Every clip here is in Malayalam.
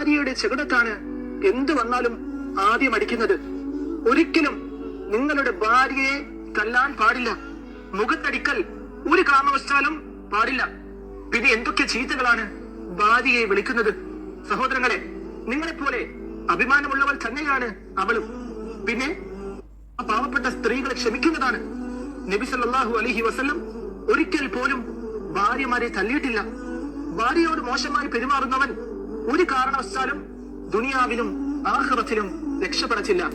ഭാര്യയുടെ ചെകിടത്താണ് എന്ത് വന്നാലും ആദ്യം അടിക്കുന്നത്. ഒരിക്കലും നിങ്ങളുടെ ഭാര്യയെ തല്ലാൻ പാടില്ല. മുഖത്തടിക്കൽ ഒരു കാരണവശാലും പാടില്ല. പിന്നെ എന്തൊക്കെ ചീത്തകളാണ് ഭാര്യയെ വിളിക്കുന്നത്? സഹോദരങ്ങളെ നിങ്ങളെപ്പോലെ അഭിമാനമുള്ളവൾ തന്നെയാണ് അവളും. പിന്നെ ആ പാവപ്പെട്ട സ്ത്രീകളെ ക്ഷമിക്കുന്നതാണ്. നബി സല്ലല്ലാഹു അലൈഹി വസല്ലം ഒരിക്കൽ പോലും ഭാര്യമാരെ തല്ലിയിട്ടില്ല. ഭാര്യയോട് മോശമായി പെരുമാറുന്നവൻ ഒരു കാരണവശാലും ദുനിയാവിലും ആഹ്റത്തിലും രക്ഷപ്പെടത്തില്ല.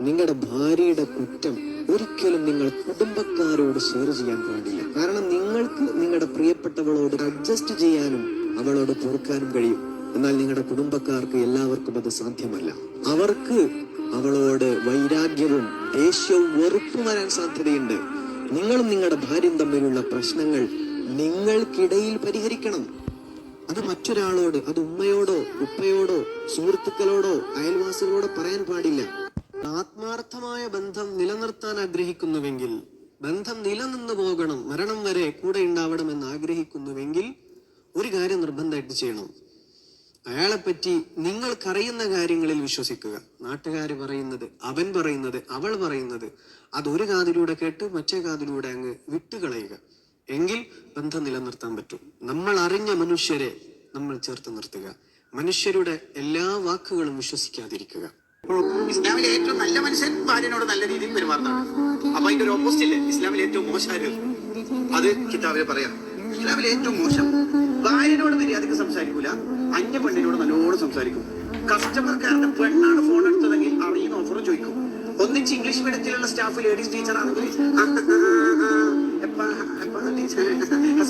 നിങ്ങളുടെ ഭാര്യയുടെ കുറ്റം ഒരിക്കലും നിങ്ങൾ കുടുംബക്കാരോട് ഷെയർ ചെയ്യാൻ പാടില്ല. കാരണം നിങ്ങൾക്ക് നിങ്ങളുടെ പ്രിയപ്പെട്ടവളോട് അഡ്ജസ്റ്റ് ചെയ്യാനും അവളോട് പൊറുക്കാനും കഴിയും. എന്നാൽ നിങ്ങളുടെ കുടുംബക്കാർക്ക് എല്ലാവർക്കും അത് സാധ്യമല്ല. അവർക്ക് അവളോട് വൈരാഗ്യവും ദേഷ്യവും വെറുപ്പ് വരാൻ സാധ്യതയുണ്ട്. നിങ്ങളും നിങ്ങളുടെ ഭാര്യയും തമ്മിലുള്ള പ്രശ്നങ്ങൾ നിങ്ങൾക്കിടയിൽ പരിഹരിക്കണം. അത് മറ്റൊരാളോട് അത് ഉമ്മയോടോ ഉപ്പയോടോ സുഹൃത്തുക്കളോടോ അയൽവാസികളോടോ പറയാൻ പാടില്ല. ആത്മാർത്ഥമായ ബന്ധം നിലനിർത്താൻ ആഗ്രഹിക്കുന്നുവെങ്കിൽ ബന്ധം നിലനിന്ന് പോകണം മരണം വരെ കൂടെ ഉണ്ടാവണം എന്ന് ആഗ്രഹിക്കുന്നുവെങ്കിൽ ഒരു കാര്യം നിർബന്ധമായിട്ട് ചെയ്യണം. അയാളെ പറ്റി നിങ്ങൾക്കറിയുന്ന കാര്യങ്ങളിൽ വിശ്വസിക്കുക. നാട്ടുകാർ പറയുന്നത് അവൻ പറയുന്നത് അവൾ പറയുന്നത് അതൊരു കാതിലൂടെ കേട്ട് മറ്റേ കാതിലൂടെ അങ്ങ് വിട്ടുകളയുക. എങ്കിൽ ബന്ധം നിലനിർത്താൻ പറ്റും. നമ്മൾ അറിഞ്ഞ മനുഷ്യരെ നമ്മൾ ചേർത്ത് നിർത്തുക. മനുഷ്യരുടെ എല്ലാ വാക്കുകളും വിശ്വസിക്കാതിരിക്കുക. ഇസ്ലാമിലെ ഏറ്റവും നല്ല മനുഷ്യൻ ഭാര്യനോട് നല്ല രീതിയിൽ പെരുമാറുന്നതാണ് അപ്പൊ അതിന്റെ ഒരു ഓപ്പോസിറ്റ് ഇല്ലേ? ഇസ്ലാമിലെ ഏറ്റവും മോശം അത് കിതാബിൽ പറയാം. ഇസ്ലാമിലെ ഏറ്റവും മോശം. ഭാര്യനോട് മര്യാദയ്ക്ക് സംസാരിക്കൂല. അന്യ പെണ്ണിനോട് നല്ലോണം സംസാരിക്കും. കസ്റ്റമർക്കാരുടെ പെണ്ണാണ് ഫോൺ എടുത്തതെങ്കിൽ അറിയുന്ന ഓഫർ ചോദിക്കും. ഒന്നിച്ച് ഇംഗ്ലീഷ് മീഡിയത്തിലുള്ള സ്റ്റാഫ് ലേഡീസ് ടീച്ചർ ആണെങ്കിൽ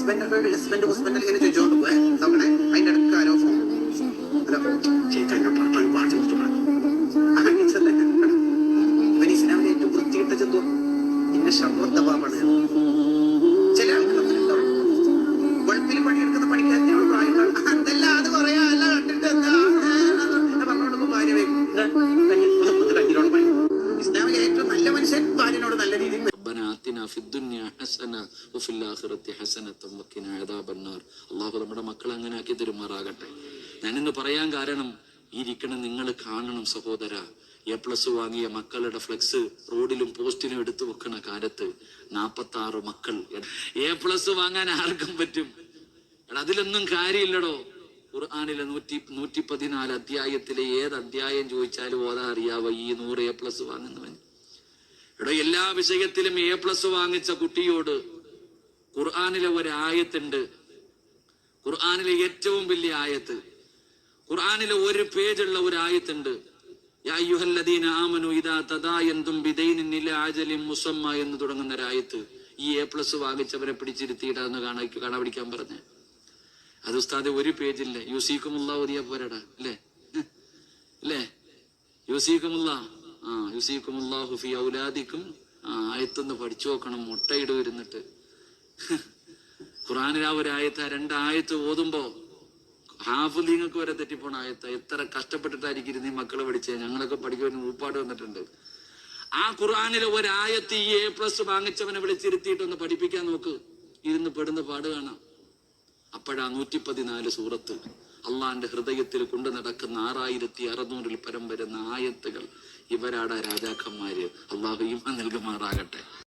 ഹസ്ബൻഡ് ഹസ്ബൻഡ് ഹസ്ബൻഡ് ഇങ്ങനെ ചോദിച്ചോണ്ട് പോയെ നോക്കണേ അതിന്റെ അടുക്കാലോ ആരോ ഫോൺ ചേച്ചി آتنا في الدنيا حسنة وفي الآخرة حسنة وقنا عذاب النار അള്ളാഹു നമ്മുടെ മക്കളെ അങ്ങനെ ആക്കി തരുമാറാകട്ടെ ഞാനിന്ന് പറയാൻ കാരണം ഈ ഇരിക്കണ നിങ്ങൾ കാണണം സഹോദര എ പ്ലസ് വാങ്ങിയ മക്കളുടെ ഫ്ലെക്സ് റോഡിലും പോസ്റ്റിലും എടുത്തു വെക്കണ കാലത്ത് നാപ്പത്തി ആറ് മക്കൾ എ പ്ലസ് വാങ്ങാൻ ആർക്കും പറ്റും എടാ അതിലൊന്നും കാര്യമില്ലടോ ഖുർആാനിലെ നൂറ്റി നൂറ്റി പതിനാല് അധ്യായത്തിലെ ഏത് അധ്യായം ചോദിച്ചാലും ഓതാ അറിയാവോ ഈ നൂറ് എ പ്ലസ് വാങ്ങുന്നവൻ എടോ എല്ലാ വിഷയത്തിലും എ പ്ലസ് വാങ്ങിച്ച കുട്ടിയോട് ഖുർആാനിലെ ഒരു ആയത്തുണ്ട് ഖുർആാനിലെ ഏറ്റവും വലിയ ആയത്ത്. ഖുർആാനിലെ ഒരു പേജുള്ള ഒരു ആയത്തുണ്ട് എന്ന് തുടങ്ങുന്ന ഒരു ആയത്ത് ഈ എ പ്ലസ് വാങ്ങിച്ചവരെ പിടിച്ചിരുത്തിയിട്ടാന്ന് കാണാ കാണാ പിടിക്കാൻ പറഞ്ഞ. അത് ഉസ്താദ് ഒരു പേജില്ല. യൂസീക്കുമുള്ള ഓതിയാ പോരാടാ അല്ലേ? അല്ലേ? യൂസീക്കുമുള്ള ആ യൂസീക്കുമുല്ലാഹു ഫി ഔലാദിക്കും. ആയത്തൊന്ന് പഠിച്ചു നോക്കണം മുട്ടയിട് വരുന്നിട്ട്. ഖുറാനിൽ ആ ഒരു ആയത്ത് രണ്ടായത്ത് ഓതുമ്പോ ഹാഫുലിങ്ങൾക്ക് വരെ തെറ്റിപ്പോണ ആയത്ത്. എത്ര കഷ്ടപ്പെട്ടിട്ടായിരിക്കും ഈ മക്കളെ പഠിച്ചേ? ഞങ്ങളൊക്കെ പഠിക്കുവാൻ ഊപ്പാട് വന്നിട്ടുണ്ട്. ആ ഖുർആാനിലെ ഒരായത്ത് ഈ എ പ്ലസ് വാങ്ങിച്ചവനെ വിളിച്ചിരുത്തിയിട്ടൊന്ന് പഠിപ്പിക്കാൻ നോക്ക്. ഇരുന്ന് പെടുന്ന പാട് കാണാം. അപ്പോഴാ നൂറ്റി പതിനാല് സൂറത്ത്. അള്ളാന്റെ ഹൃദയത്തിൽ കൊണ്ടു നടക്കുന്ന ആറായിരത്തി അറുന്നൂറിൽ പരം വരുന്ന ആയത്തുകൾ ഇവരാടാ രാജാക്കന്മാര്. അള്ളാഹു ഇമ നൽകുമാറാകട്ടെ.